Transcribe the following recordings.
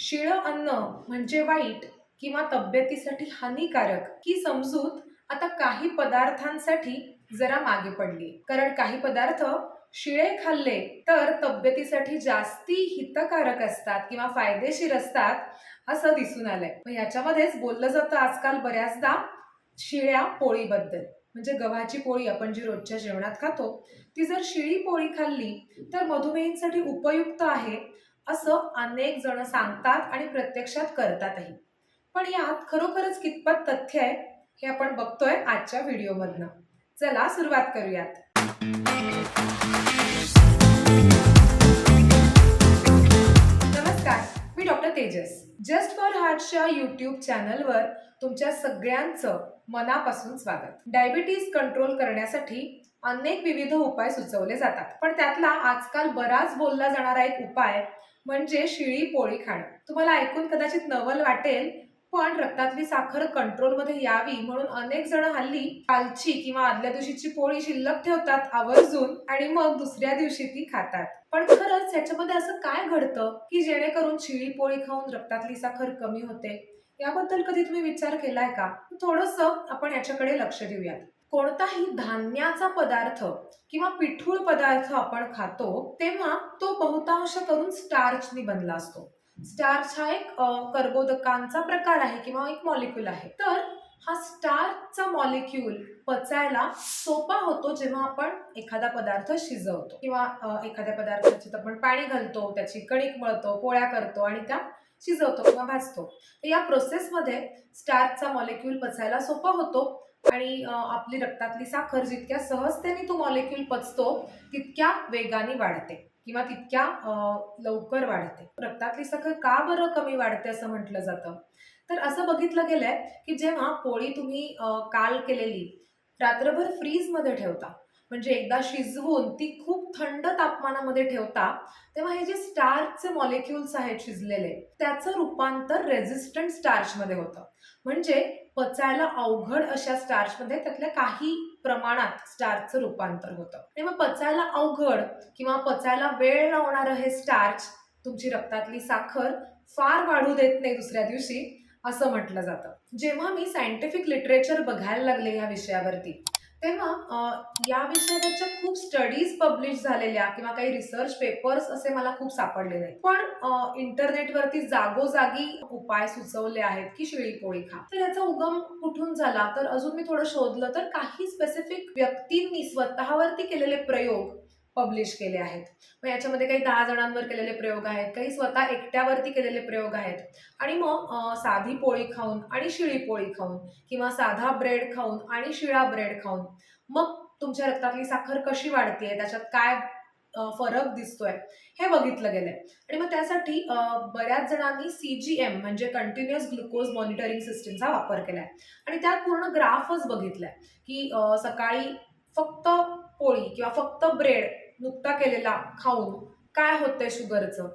शिळं अन्न म्हणजे वाईट किंवा तब्येतीसाठी हानिकारक ही समजूत आता काही पदार्थांसाठी जरा मागे पडली. कारण काही पदार्थ शिळे खाल्ले तर तब्येतीसाठी जास्ती हितकारक असतात किंवा फायदेशीर असतात असं दिसून आलंय. मग याच्यामध्येच बोललं जातं आजकाल बऱ्याचदा शिळ्या पोळीबद्दल. म्हणजे गव्हाची पोळी आपण जी रोजच्या जेवणात खातो ती जर शिळी पोळी खाल्ली तर मधुमेहींसाठी उपयुक्त आहे असं अनेक जण सांगतात आणि प्रत्यक्षात करतातही. पण यात खरोखरच कितपत तथ्य आहे हे आपण बघतोय आजच्या व्हिडिओमधनं. चला सुरुवात करूयात. नमस्कार मी डॉक्टर तेजस. जस्ट फॉर हार्टच्या युट्यूब चॅनलवर तुमच्या सगळ्यांचं मनापासून स्वागत. डायबिटीज कंट्रोल करण्यासाठी अनेक विविध उपाय सुचवले जातात. पण त्यातला आजकाल बराच बोलला जाणारा एक उपाय म्हणजे शिळी पोळी खाणं. तुम्हाला ऐकून कदाचित नवल वाटेल पण रक्तातली साखर कंट्रोलमध्ये यावी म्हणून अनेक जण हल्ली कालची किंवा आदल्या दिवशीची पोळी शिल्लक ठेवतात आवर्जून आणि मग दुसऱ्या दिवशी ती खातात. पण खरंच याच्यामध्ये असं काय घडतं की जेणेकरून शिळी पोळी खाऊन रक्तातली साखर कमी होते? याबद्दल कधी तुम्ही विचार केलाय का? थोडस आपण याच्याकडे लक्ष देऊयात. कोणताही धान्याचा पदार्थ किंवा पिठूळ पदार्थ आपण खातो तेव्हा तो बहुतांश करून स्टार्चनी बनला असतो. स्टार्च हा एक कर्बोदकांचा प्रकार आहे किंवा एक मॉलिक्यूल आहे. तर हा स्टार्चचा मॉलिक्यूल पचायला सोपा होतो जेव्हा आपण एखादा पदार्थ शिजवतो किंवा एखाद्या पदार्थाच्यात आपण पाणी घालतो त्याची कणिक मळतो पोळ्या करतो आणि त्या शिजवतो किंवा भाजतो. तर या प्रोसेसमध्ये स्टार्चचा मॉलिक्यूल पचायला सोपा होतो. आणि आपली रक्तातली साखर जितक्या सहजतेने तो मॉलिक्यूल पचतो तितक्या वेगाने वाढते किंवा तितक्या लवकर वाढते. रक्तातली साखर का बरं कमी वाढते असं म्हटलं जातं? तर असं बघितलं गेलंय की जेव्हा पोळी तुम्ही काल केलेली रात्रभर फ्रीजमध्ये ठेवता म्हणजे एकदा शिजवून ती खूप थंड तापमानामध्ये ठेवता तेव्हा हे जे स्टार्चचे मॉलिक्युल्स आहेत शिजलेले त्याचं रूपांतर रेझिस्टंट स्टार्चमध्ये होतं. म्हणजे पचायला अवघड अशा स्टार्चमध्ये त्यातल्या काही प्रमाणात स्टार्चचं रूपांतर होतं. आणि मग पचायला अवघड किंवा पचायला वेळ लावणारं हे स्टार्च तुमची रक्तातली साखर फार वाढू देत नाही दुसऱ्या दिवशी असं म्हटलं जातं. जेव्हा मी सायंटिफिक लिटरेचर बघायला लागले या विषयावरती तेव्हा या विषयावरच्या खूप स्टडीज पब्लिश झालेल्या किंवा काही रिसर्च पेपर्स असे मला खूप सापडले नाही पण इंटरनेटवरती जागोजागी उपाय सुचवले आहेत की शिळी पोळी खा. तर याचा उगम कुठून झाला? तर अजून मी थोडं शोधलं तर काही स्पेसिफिक व्यक्तींनी स्वतःवरती केलेले प्रयोग पब्लिश केले आहेत. मग याच्यामध्ये काही दहा जणांवर केलेले प्रयोग आहेत काही स्वतः एकट्यावरती केलेले प्रयोग आहेत. आणि मग साधी पोळी खाऊन आणि शिळी पोळी खाऊन किंवा साधा ब्रेड खाऊन आणि शिळा ब्रेड खाऊन. मग तुमच्या रक्तातली साखर कशी वाढते त्याच्यात काय फरक दिसतोय हे बघितलं गेलंय. आणि मग त्यासाठी बऱ्याच जणांनी सी जी एम म्हणजे कंटिन्युअस ग्लुकोज मॉनिटरिंग सिस्टीमचा वापर केलाय. आणि त्यात पूर्ण ग्राफच बघितलाय की सकाळी फक्त पोळी किंवा फक्त ब्रेड नुकता केलेला खाऊन काय होतंय शुगरचं?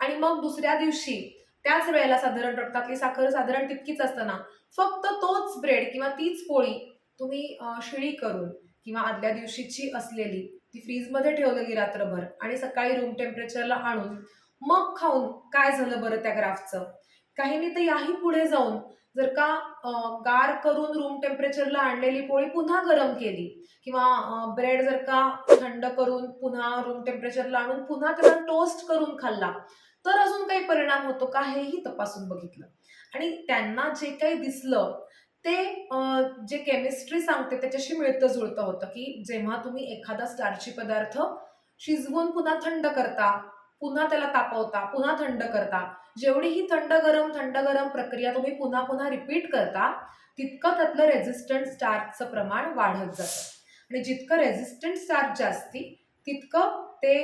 आणि मग दुसऱ्या दिवशी त्याच वेळेला साधारण रक्तातली साखर साधारण तितकीच असताना फक्त तोच ब्रेड किंवा तीच पोळी तुम्ही शिळी करून किंवा आदल्या दिवशीची असलेली ती फ्रीजमध्ये ठेवलेली रात्रभर आणि सकाळी रूम टेम्परेचरला आणून मग खाऊन काय झालं बरं त्या ग्राफचं काहींनी तर याही पुढे जाऊन जर का गार करून रूम टेम्परेचरला आणलेली पोळी पुन्हा गरम केली किंवा ब्रेड जर का थंड करून पुन्हा रूम टेम्परेचरला आणून पुन्हा त्याला टोस्ट करून खाल्ला तर अजून काही परिणाम होतो का हेही तपासून बघितलं. आणि त्यांना जे काही दिसलं ते जे केमिस्ट्री सांगते त्याच्याशी मिळतं जुळतं होतं की जेव्हा तुम्ही एखादा स्टार्ची पदार्थ शिजवून पुन्हा थंड करता पुन्हा त्याला तापवता पुन्हा थंड करता. जेवढी ही थंड गरम थंड गरम प्रक्रिया तुम्ही पुन्हा पुन्हा रिपीट करता तितकं त्यातलं रेझिस्टंट स्टार्चचं प्रमाण वाढत जातं. आणि जितकं रेझिस्टंट स्टार्च जास्ती तितकं ते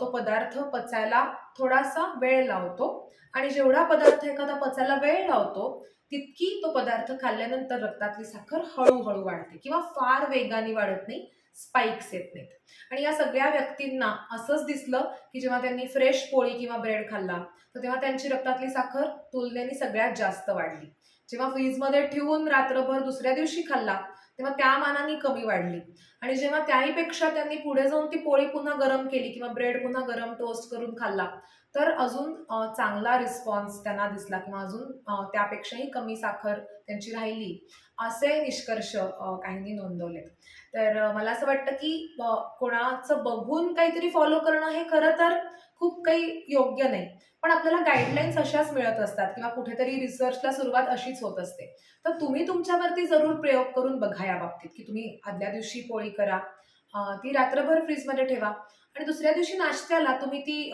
तो पदार्थ पचायला थोडासा वेळ लावतो. आणि जेवढा पदार्थ एखादा पचायला वेळ लावतो तितकी तो पदार्थ खाल्ल्यानंतर रक्तातली साखर हळूहळू वाढते किंवा फार वेगाने वाढत नाही. स्पाइक्स येत नाहीत. आणि या सगळ्या व्यक्तींना असंच दिसलं की जेव्हा त्यांनी फ्रेश पोळी किंवा ब्रेड खाल्ला तर तेव्हा त्यांची रक्तातली साखर तुलनेने सगळ्यात जास्त वाढली. जेव्हा फ्रीजमध्ये ठेवून रात्रभर दुसऱ्या दिवशी खाल्ला तेव्हा त्या मानाने कमी वाढली. आणि जेव्हा त्याहीपेक्षा त्यांनी पुढे जाऊन ती पोळी पुन्हा गरम केली किंवा ब्रेड पुन्हा गरम टोस्ट करून खाल्ला तर अजून चांगला रिस्पॉन्स त्यांना दिसला किंवा अजून त्यापेक्षाही कमी साखर त्यांची राहिली असे निष्कर्ष काहींनी नोंदवलेत. तर मला असं वाटतं की कोणाचं बघून काहीतरी फॉलो करणं हे खरं तर खूप काही योग्य नाही. पण आपल्याला गाईडलाईन्स अशाच मिळत असतात किंवा कुठेतरी रिसर्चला सुरुवात अशीच होत असते. तर तुम्ही तुमच्यावरती जरूर प्रयोग करून बघा या बाबतीत की तुम्ही आदल्या दिवशी पोळी करा ती रात्रभर फ्रीजमध्ये ठेवा. आणि दुसऱ्या दिवशी नाश्त्याला तुम्ही ती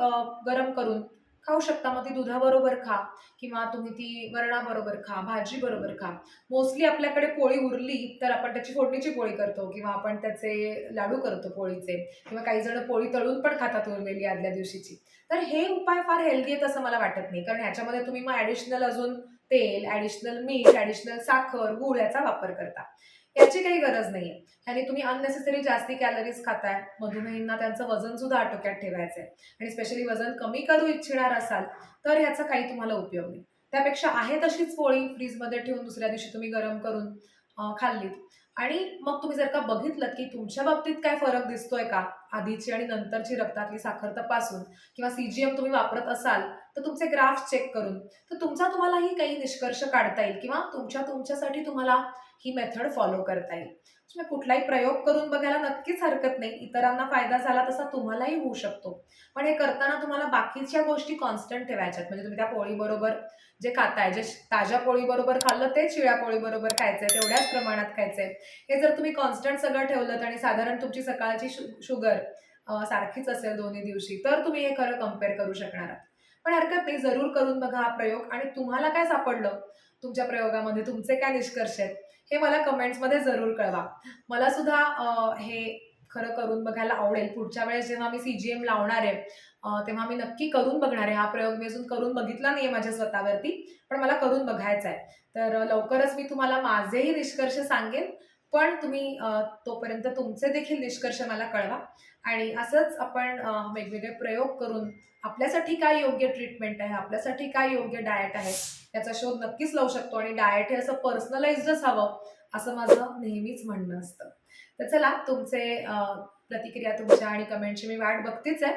गरम करून खाऊ शकता. मग ती दुधाबरोबर खा किंवा तुम्ही ती वरणाबरोबर खा भाजी बरोबर खा. मोस्टली आपल्याकडे पोळी उरली तर आपण त्याची फोडणीची पोळी करतो किंवा आपण त्याचे लाडू करतो पोळीचे किंवा काही जण पोळी तळून पण खातात उरलेली आदल्या दिवशीची. तर हे उपाय फार हेल्दी आहेत असं मला वाटत नाही. कारण ह्याच्यामध्ये तुम्ही मग ॲडिशनल अजून तेल ॲडिशनल मीठ ॲडिशनल साखर गूळ याचा वापर करता. याची काही गरज नाही ह्याने तुम्ही अननेसेसरी जास्ती कॅलरीज खाताय मधुमेहींना त्यांचं वजन सुद्धा आटोक्यात ठेवायचंय. आणि स्पेशली वजन कमी करू इच्छिणार असाल तर ह्याचा काही तुम्हाला उपयोग नाही. त्यापेक्षा आहे तशीच पोळी फ्रीजमध्ये ठेवून दुसऱ्या दिवशी तुम्ही गरम करून खाल्लीत. आणि मग तुम्ही जर का बघितलं की तुमच्या बाबतीत काय फरक दिसतोय का आधीची आणि नंतरची रक्तातली साखर तपासून किंवा सीजीएम तुम्ही वापरत असाल तर तुमचे ग्राफ चेक करून. तर तुमचा तुम्हालाही काही निष्कर्ष काढता येईल किंवा तुमच्या तुमच्यासाठी तुम्हाला ही मेथड फॉलो करता येईल. त्यामुळे कुठलाही प्रयोग करून बघायला नक्कीच हरकत नाही. इतरांना फायदा झाला तसा तुम्हालाही होऊ शकतो. पण हे करताना तुम्हाला बाकीच्या गोष्टी कॉन्स्टंट ठेवायच्यात. म्हणजे तुम्ही त्या पोळीबरोबर जे खाताय जे ताज्या पोळीबरोबर खाल्लं ते शिळ्या पोळीबरोबर खायचंय तेवढ्याच प्रमाणात खायचंय. हे जर तुम्ही कॉन्स्टंट सगळं ठेवलं आणि साधारण तुमची सकाळची शु शुगर सारखीच असेल दोन्ही दिवशी तर तुम्ही हे खरं कंपेअर करू शकणार आहात. पण हरकत नाही जरूर करून बघा हा प्रयोग. आणि तुम्हाला काय सापडलं? तुमच्या प्रयोगामध्ये तुमचे काय निष्कर्ष आहेत? हे मला कमेंट्समध्ये जरूर कळवा. मला सुद्धा हे खरं करून बघायला आवडेल. पुढच्या वेळेस जेव्हा मी सी जी एम लावणार आहे तेव्हा मी नक्की करून बघणार आहे. हा प्रयोग मी अजून करून बघितला नाही आहे माझ्या स्वतःवरती पण मला करून बघायचा आहे तर लवकरच मी तुम्हाला माझेही निष्कर्ष सांगेन. पण तुम्ही तोपर्यंत तुमचे देखील निष्कर्ष मला कळवा. आणि असंच आपण वेगवेगळे प्रयोग करून आपल्यासाठी काय योग्य ट्रीटमेंट आहे आपल्यासाठी काय योग्य डाएट आहे याचा शोध नक्कीच लावू शकतो. आणि डाएट हे असं पर्सनलाइजच हवं असं माझं नेहमीच म्हणणं असतं. तर चला तुमचे प्रतिक्रिया तुमच्या आणि कमेंटची मी वाट बघतेच आहे.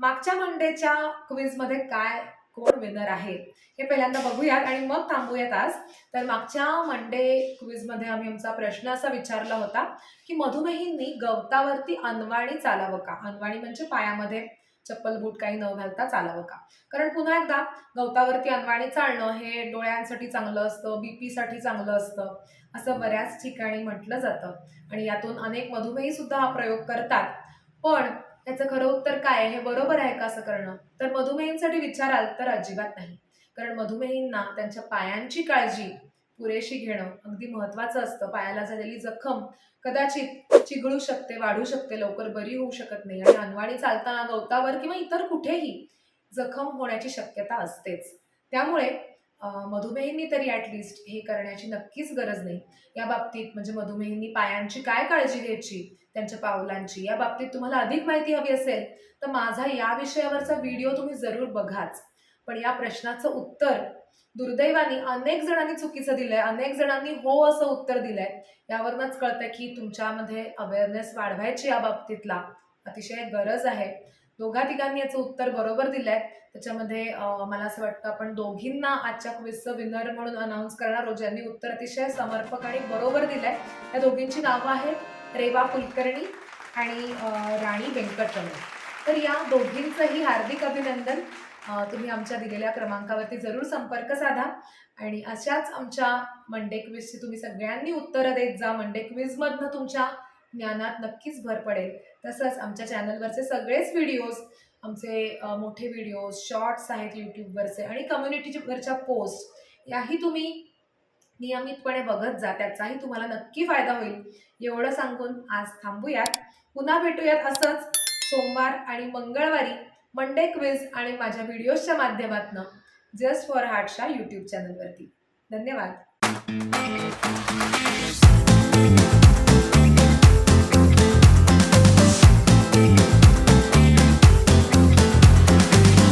मागच्या मंडेच्या क्विजमध्ये काय कोण विनर आहे? हे पहिल्यांदा बघूयात आणि मग थांबूयात आज. तर मागच्या मंडे क्विजमध्ये आम्ही आमचा प्रश्न असा विचारला होता की मधुमेहींनी गवतावरती अनवाणी चालावं का? अनवाणी म्हणजे पायामध्ये चप्पल बूट काही न घालता चालावं का? कारण पुन्हा एकदा गवतावरती अनवाणी चालणं हे डोळ्यांसाठी चांगलं असतं बीपीसाठी चांगलं असतं असं बऱ्याच ठिकाणी म्हटलं जातं. आणि यातून अनेक मधुमेही सुद्धा हा प्रयोग करतात. पण त्याचं खरं उत्तर काय आहे? हे बरोबर आहे का असं करणं? तर मधुमेहींसाठी विचाराल तर अजिबात नाही. कारण मधुमेहींना त्यांच्या पायांची काळजी पुरेशी घेणं अगदी महत्त्वाचं असतं. पायाला झालेली जखम कदाचित चिघळू शकते वाढू शकते लवकर बरी होऊ शकत नाही. आणि अनवाणी चालताना गवतावर किंवा इतर कुठेही जखम होण्याची शक्यता असतेच. त्यामुळे मधुमेहींनी तरी ॲटलिस्ट हे करण्याची नक्कीच गरज नाही. या बाबतीत म्हणजे मधुमेहींनी पायांची काय काळजी घ्यायची त्यांच्या पावलांची या बाबतीत तुम्हाला अधिक माहिती हवी असेल तर माझा या विषयावरचा व्हिडिओ तुम्ही जरूर बघाच. पण या प्रश्नाचं उत्तर दुर्दैवाने अनेक जणांनी चुकीचं दिलंय अनेक जणांनी हो असं उत्तर दिलंय. यावरूनच कळतंय की तुमच्यामध्ये अवेअरनेस वाढवायची या बाबतीतला अतिशय गरज आहे. दोघा तिघांनी याचं उत्तर बरोबर दिलंय. त्याच्यामध्ये मला असं वाटतं आपण दोघींना आजच्या क्विजचं विनर म्हणून अनाऊन्स करणार आहोत. ज्यांनी उत्तर अतिशय समर्पक आणि बरोबर दिलंय. त्या दोघींची नावं आहेत रेवा कुलकर्णी आणि राणी व्यंकटरमण. तर या दोघींचंही हार्दिक अभिनंदन. तुम्ही आमच्या दिलेल्या क्रमांकावरती जरूर संपर्क साधा. आणि अशाच आमच्या मंडे क्विजची तुम्ही सगळ्यांनी उत्तरं देत जा. मंडे क्विजमधनं तुमच्या ज्ञानात नक्कीच भर पडेल. तसंच आमच्या चॅनलवरचे सगळेच व्हिडिओज आमचे मोठे व्हिडिओज शॉर्ट्स आहेत यूट्यूबवरचे आणि कम्युनिटीवरच्या पोस्ट याही तुम्ही नियमितपणे बघत जा. त्याचाही तुम्हाला नक्की फायदा होईल. एवढं सांगून आज थांबूयात. पुन्हा भेटूयात असंच सोमवार आणि मंगळवारी मंडे क्विज आणि माझ्या व्हिडिओजच्या माध्यमातून जस्ट फॉर हार्टच्या यूट्यूब चॅनलवरती. धन्यवाद.